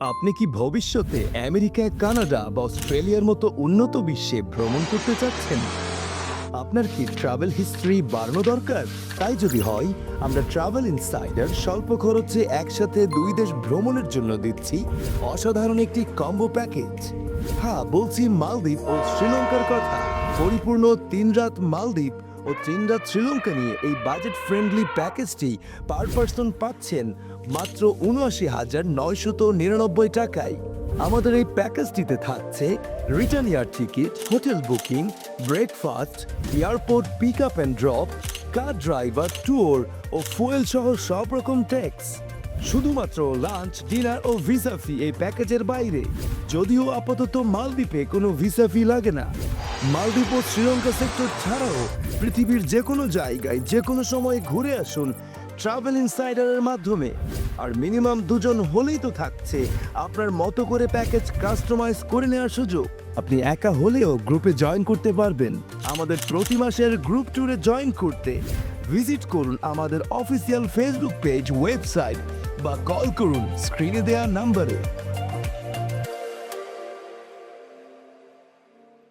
আপনি কি ভবিষ্যতে আমেরিকা, কানাডা বা অস্ট্রেলিয়ার মতো উন্নত বিশ্বে ভ্রমণ করতে চাচ্ছেন? আপনার কি ট্রাভেল হিস্ট্রি বাড়ানো দরকার? তাই যদি হয়, আমরা ট্রাভেল ইনসাইডার স্বল্প খরচে একসাথে দুই দেশ ভ্রমণের জন্য দিচ্ছি অসাধারণ একটি কম্বো প্যাকেজ হ্যাঁ বলছি মালদ্বীপ ও শ্রীলঙ্কার কথা। পরিপূর্ণ তিন রাত মালদ্বীপ ও তিন শ্রীলঙ্কা নিয়ে এই বাজেট ফ্রেন্ডলি প্যাকেজটি পার পার্সন পাচ্ছেন মাত্র উনআশি হাজার নয়শত নিরানব্বই টাকায়। আমাদের এই প্যাকেজটিতে থাকছে return air ticket hotel booking breakfast airport pick up and drop car driver tour O fuel সহ সব রকম ট্যাক্স শুধুমাত্র লাঞ্চ ডিনার ও ভিসা ফি এই প্যাকেজের বাইরে। যদিও আপাতত মালদ্বীপে কোনো ভিসা ফি লাগে না। মালদ্বীপ ও শ্রীলঙ্কা সেক্টর ছাড়াও পৃথিবীর যে কোনো জায়গায়, যে কোনো সময় ঘুরে আসুন ট্রাভেল ইনসাইডারের মাধ্যমে। আর মিনিমাম দুজন হলেই তো থাকছে। আপনার মতো করে প্যাকেজ কাস্টমাইজ করে নেওয়ার সুযোগ। আপনি একা হলেও গ্রুপে জয়েন করতে পারবেন। আমাদের প্রতি মাসের গ্রুপ ট্যুরে জয়েন করতে। ভিজিট করুন আমাদের অফিসিয়াল ফেসবুক পেজ ওয়েবসাইট বা কল করুন। স্ক্রিনে দেওয়া নাম্বারে